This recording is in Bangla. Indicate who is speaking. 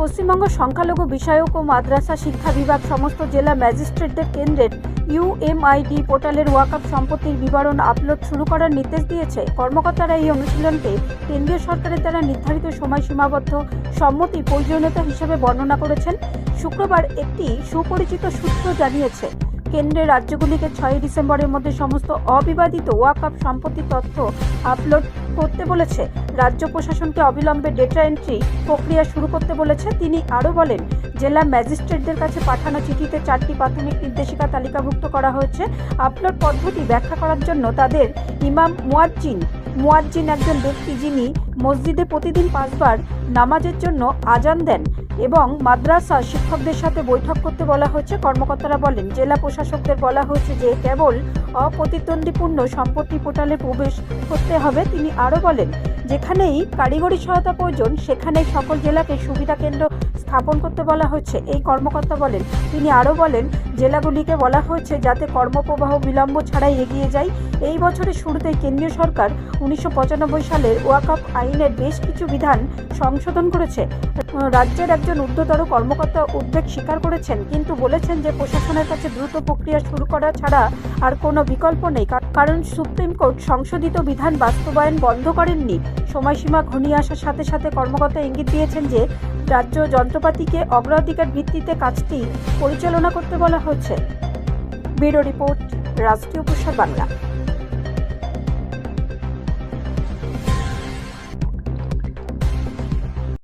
Speaker 1: পশ্চিমবঙ্গ সংখ্যালঘু বিষয়ক ও মাদ্রাসা শিক্ষা বিভাগ সমস্ত জেলা ম্যাজিস্ট্রেটদের কেন্দ্রের ইউএমআইডি পোর্টালের ওয়াকআপ সম্পত্তির বিবরণ আপলোড শুরু করার নির্দেশ দিয়েছে। কর্মকর্তারা এই অনুশীলনকে কেন্দ্রীয় সরকারের দ্বারা নির্ধারিত সময় সীমাবদ্ধ সম্মতি প্রয়োজনীয়তা হিসেবে বর্ণনা করেছেন। শুক্রবার একটি সুপরিচিত সূত্র জানিয়েছে। কেন্দ্রের রাজ্যগুলিকে ছয়ই ডিসেম্বরের মধ্যে সমস্ত অবিবাদিত ওয়াকআপ সম্পত্তি তথ্য আপলোড করতে বলেছে। রাজ্য প্রশাসনকে অবিলম্বে ডেটা এন্ট্রি প্রক্রিয়া শুরু করতে বলেছে। তিনি আরও বলেন, জেলা ম্যাজিস্ট্রেটদের কাছে পাঠানো চিঠিতে চারটি প্রাথমিক নির্দেশিকা তালিকাভুক্ত করা হয়েছে। আপলোড পদ্ধতি ব্যাখ্যা করার জন্য তাদের ইমাম মুয়াজ্জিন মুয়াজ্জিন একজন ব্যক্তি যিনি মসজিদে প্রতিদিন পাঁচবার নামাজের জন্য আজান দেন এবং মাদ্রাসা শিক্ষকদের সাথে বৈঠক করতে বলা হয়েছে। কর্মকর্তারা বলেন, জেলা প্রশাসকদের বলা হয়েছে যে কেবল অপ্রতিদ্বন্দ্বীপূর্ণ সম্পত্তি পোর্টালে প্রবেশ করতে হবে। তিনি আরও বলেন, যেখানেই কারিগরি সহায়তা প্রয়োজন, সেখানেই সকল জেলাকে সুবিধা কেন্দ্র স্থাপন করতে বলা হয়েছে। এই কর্মকর্তা বলেন, তিনি আরও বলেন, জেলাগুলিকে বলা হয়েছে যাতে কর্মপ্রবাহ বিলম্ব ছাড়াই এগিয়ে যায়। এই বছরের শুরুতেই কেন্দ্রীয় সরকার উনিশশো পঁচানব্বই সালের ওয়াকআপ আইনের বেশ কিছু বিধান সংশোধন করেছে। রাজ্যের একজন ঊর্ধ্বতর কর্মকর্তা উদ্বেগ স্বীকার করেছেন, কিন্তু বলেছেন যে প্রশাসনের কাছে দ্রুত প্রক্রিয়া শুরু করা ছাড়া আর কোনো বিকল্প নেই কারণ সুপ্রিম কোর্ট সংশোধিত বিধান বাস্তবায়ন বন্ধ করেননি। সময়সীমা ঘনিয়ে আসার সাথে সাথে কর্মকর্তা ইঙ্গিত দিয়েছেন যে রাজ্য যন্ত্রপাতিকে অগ্রাধিকার ভিত্তিতে কাজটি পরিচালনা করতে বলা হয়েছে ব্যুরো রিপোর্ট, রাষ্ট্রীয় প্রসার বাংলা।